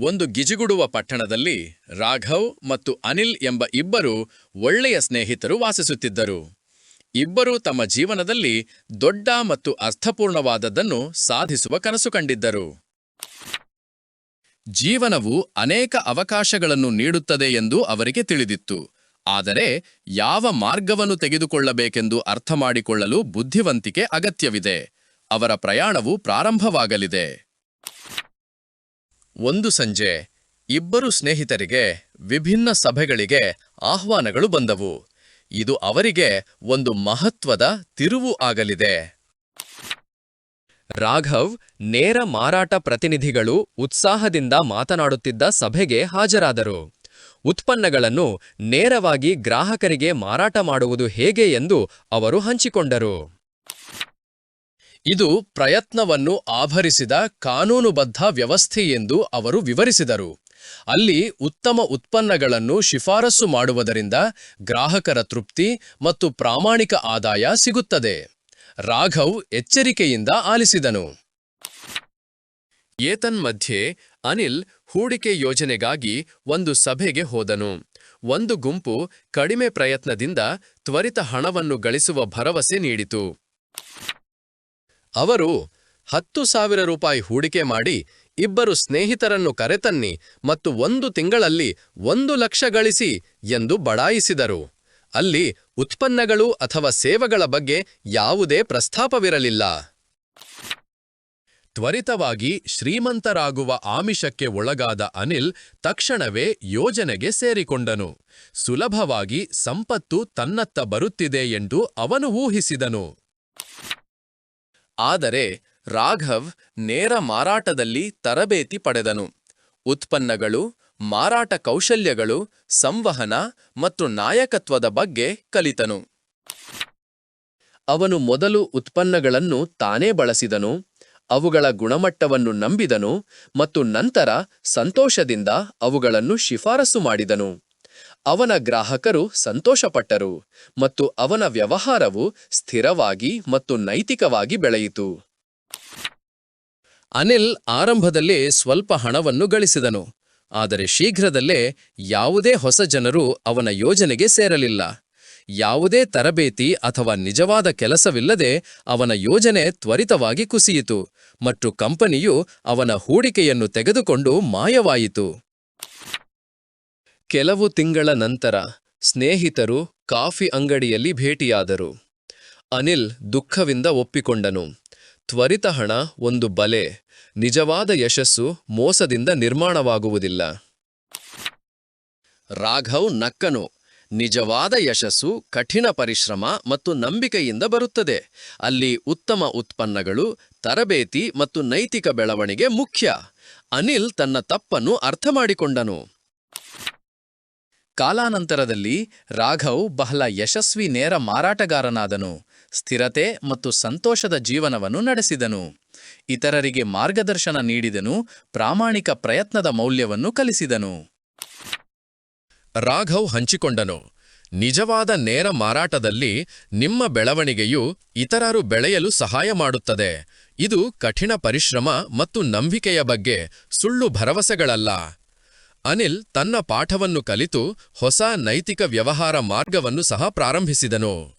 ಒಂದು ಗಿಜಿಗುಡುವ ಪಟ್ಟಣದಲ್ಲಿ ರಾಘವ್ ಮತ್ತು ಅನಿಲ್ ಎಂಬ ಇಬ್ಬರು ಒಳ್ಳೆಯ ಸ್ನೇಹಿತರು ವಾಸಿಸುತ್ತಿದ್ದರು. ಇಬ್ಬರೂ ತಮ್ಮ ಜೀವನದಲ್ಲಿ ದೊಡ್ಡ ಮತ್ತು ಅರ್ಥಪೂರ್ಣವಾದದ್ದನ್ನು ಸಾಧಿಸುವ ಕನಸು ಕಂಡಿದ್ದರು. ಜೀವನವು ಅನೇಕ ಅವಕಾಶಗಳನ್ನು ನೀಡುತ್ತದೆ ಎಂದು ಅವರಿಗೆ ತಿಳಿದಿತ್ತು. ಆದರೆ ಯಾವ ಮಾರ್ಗವನ್ನು ತೆಗೆದುಕೊಳ್ಳಬೇಕೆಂದು ಅರ್ಥ ಮಾಡಿಕೊಳ್ಳಲು ಬುದ್ಧಿವಂತಿಕೆ ಅಗತ್ಯವಿದೆ. ಅವರ ಪ್ರಯಾಣವು ಪ್ರಾರಂಭವಾಗಲಿದೆ. ಒಂದು ಸಂಜೆ ಇಬ್ಬರು ಸ್ನೇಹಿತರಿಗೆ ವಿಭಿನ್ನ ಸಭೆಗಳಿಗೆ ಆಹ್ವಾನಗಳು ಬಂದವು. ಇದು ಅವರಿಗೆ ಒಂದು ಮಹತ್ವದ ತಿರುವು ಆಗಲಿದೆ. ರಾಘವ್ ನೇರ ಮಾರಾಟ ಪ್ರತಿನಿಧಿಗಳು ಉತ್ಸಾಹದಿಂದ ಮಾತನಾಡುತ್ತಿದ್ದ ಸಭೆಗೆ ಹಾಜರಾದರು. ಉತ್ಪನ್ನಗಳನ್ನು ನೇರವಾಗಿ ಗ್ರಾಹಕರಿಗೆ ಮಾರಾಟ ಮಾಡುವುದು ಹೇಗೆ ಎಂದು ಅವರು ಹಂಚಿಕೊಂಡರು. ಇದು ಪ್ರಯತ್ನವನ್ನು ಆಭರಿಸಿದ ಕಾನೂನುಬದ್ಧ ವ್ಯವಸ್ಥೆ ಎಂದು ಅವರು ವಿವರಿಸಿದರು. ಅಲ್ಲಿ ಉತ್ತಮ ಉತ್ಪನ್ನಗಳನ್ನು ಶಿಫಾರಸು ಮಾಡುವುದರಿಂದ ಗ್ರಾಹಕರ ತೃಪ್ತಿ ಮತ್ತು ಪ್ರಾಮಾಣಿಕ ಆದಾಯ ಸಿಗುತ್ತದೆ. ರಾಘವ್ ಎಚ್ಚರಿಕೆಯಿಂದ ಆಲಿಸಿದನು. ಏತನ್ಮಧ್ಯೆ ಅನಿಲ್ ಹೂಡಿಕೆ ಯೋಜನೆಗಾಗಿ ಒಂದು ಸಭೆಗೆ ಹೋದನು. ಒಂದು ಗುಂಪು ಕಡಿಮೆ ಪ್ರಯತ್ನದಿಂದ ತ್ವರಿತ ಹಣವನ್ನು ಗಳಿಸುವ ಭರವಸೆ ನೀಡಿತು. ಅವರು ಹತ್ತು ಸಾವಿರ ರೂಪಾಯಿ ಹೂಡಿಕೆ ಮಾಡಿ ಇಬ್ಬರು ಸ್ನೇಹಿತರನ್ನು ಕರೆತನ್ನಿ ಮತ್ತು ಒಂದು ತಿಂಗಳಲ್ಲಿ ಒಂದು ಲಕ್ಷ ಗಳಿಸಿ ಎಂದು ಬಡಾಯಿಸಿದರು. ಅಲ್ಲಿ ಉತ್ಪನ್ನಗಳು ಅಥವಾ ಸೇವೆಗಳ ಬಗ್ಗೆ ಯಾವುದೇ ಪ್ರಸ್ತಾಪವಿರಲಿಲ್ಲ. ತ್ವರಿತವಾಗಿ ಶ್ರೀಮಂತರಾಗುವ ಆಮಿಷಕ್ಕೆ ಒಳಗಾದ ಅನಿಲ್ ತಕ್ಷಣವೇ ಯೋಜನೆಗೆ ಸೇರಿಕೊಂಡನು. ಸುಲಭವಾಗಿ ಸಂಪತ್ತು ತನ್ನತ್ತ ಬರುತ್ತಿದೆ ಎಂದು ಅವನು ಊಹಿಸಿದನು. ಆದರೆ ರಾಘವ್ ನೇರ ಮಾರಾಟದಲ್ಲಿ ತರಬೇತಿ ಪಡೆದನು. ಉತ್ಪನ್ನಗಳು, ಮಾರಾಟ ಕೌಶಲ್ಯಗಳು, ಸಂವಹನ ಮತ್ತು ನಾಯಕತ್ವದ ಬಗ್ಗೆ ಕಲಿತನು. ಅವನು ಮೊದಲು ಉತ್ಪನ್ನಗಳನ್ನು ತಾನೇ ಬಳಸಿದನು, ಅವುಗಳ ಗುಣಮಟ್ಟವನ್ನು ನಂಬಿದನು ಮತ್ತು ನಂತರ ಸಂತೋಷದಿಂದ ಅವುಗಳನ್ನು ಶಿಫಾರಸು ಮಾಡಿದನು. ಅವನ ಗ್ರಾಹಕರು ಸಂತೋಷಪಟ್ಟರು ಮತ್ತು ಅವನ ವ್ಯವಹಾರವು ಸ್ಥಿರವಾಗಿ ಮತ್ತು ನೈತಿಕವಾಗಿ ಬೆಳೆಯಿತು. ಅನಿಲ್ ಆರಂಭದಲ್ಲಿ ಸ್ವಲ್ಪ ಹಣವನ್ನು ಗಳಿಸಿದನು, ಆದರೆ ಶೀಘ್ರದಲ್ಲೇ ಯಾವುದೇ ಹೊಸ ಜನರು ಅವನ ಯೋಜನೆಗೆ ಸೇರಲಿಲ್ಲ. ಯಾವುದೇ ತರಬೇತಿ ಅಥವಾ ನಿಜವಾದ ಕೆಲಸವಿಲ್ಲದೆ ಅವನ ಯೋಜನೆ ತ್ವರಿತವಾಗಿ ಕುಸಿಯಿತು ಮತ್ತು ಕಂಪನಿಯು ಅವನ ಹೂಡಿಕೆಯನ್ನು ತೆಗೆದುಕೊಂಡು ಮಾಯವಾಯಿತು. ಕೆಲವು ತಿಂಗಳ ನಂತರ ಸ್ನೇಹಿತರು ಕಾಫಿ ಅಂಗಡಿಯಲ್ಲಿ ಭೇಟಿಯಾದರು. ಅನಿಲ್ ದುಃಖವಿಂದ ಒಪ್ಪಿಕೊಂಡನು. ತ್ವರಿತ ಹಣ, ಒಂದು ಬಲೆ, ನಿಜವಾದ ಯಶಸ್ಸು ಮೋಸದಿಂದ ನಿರ್ಮಾಣವಾಗುವುದಿಲ್ಲ. ರಾಘವ್ ನಕ್ಕನು. ನಿಜವಾದ ಯಶಸ್ಸು ಕಠಿಣ ಪರಿಶ್ರಮ ಮತ್ತು ನಂಬಿಕೆಯಿಂದ ಬರುತ್ತದೆ. ಅಲ್ಲಿ ಉತ್ತಮ ಉತ್ಪನ್ನಗಳು, ತರಬೇತಿ ಮತ್ತು ನೈತಿಕ ಬೆಳವಣಿಗೆ ಮುಖ್ಯ. ಅನಿಲ್ ತನ್ನ ತಪ್ಪನ್ನು ಅರ್ಥಮಾಡಿಕೊಂಡನು. ಕಾಲಾನಂತರದಲ್ಲಿ ರಾಘವ್ ಬಹಳ ಯಶಸ್ವಿ ನೇರ ಮಾರಾಟಗಾರನಾದನು, ಸ್ಥಿರತೆ ಮತ್ತು ಸಂತೋಷದ ಜೀವನವನ್ನು ನಡೆಸಿದನು. ಇತರರಿಗೆ ಮಾರ್ಗದರ್ಶನ ನೀಡಿದನು, ಪ್ರಾಮಾಣಿಕ ಪ್ರಯತ್ನದ ಮೌಲ್ಯವನ್ನು ಕಲಿಸಿದನು. ರಾಘವ್ ಹಂಚಿಕೊಂಡನು, ನಿಜವಾದ ನೇರ ಮಾರಾಟದಲ್ಲಿ ನಿಮ್ಮ ಬೆಳವಣಿಗೆಯು ಇತರರು ಬೆಳೆಯಲು ಸಹಾಯ ಮಾಡುತ್ತದೆ. ಇದು ಕಠಿಣ ಪರಿಶ್ರಮ ಮತ್ತು ನಂಬಿಕೆಯ ಬಗ್ಗೆ ಸುಳ್ಳು ಭರವಸೆಗಳಲ್ಲ. ಅನಿಲ್ ತನ್ನ ಪಾಠವನ್ನು ಕಲಿತು ಹೊಸ ನೈತಿಕ ವ್ಯವಹಾರ ಮಾರ್ಗವನ್ನು ಸಹ ಪ್ರಾರಂಭಿಸಿದನು.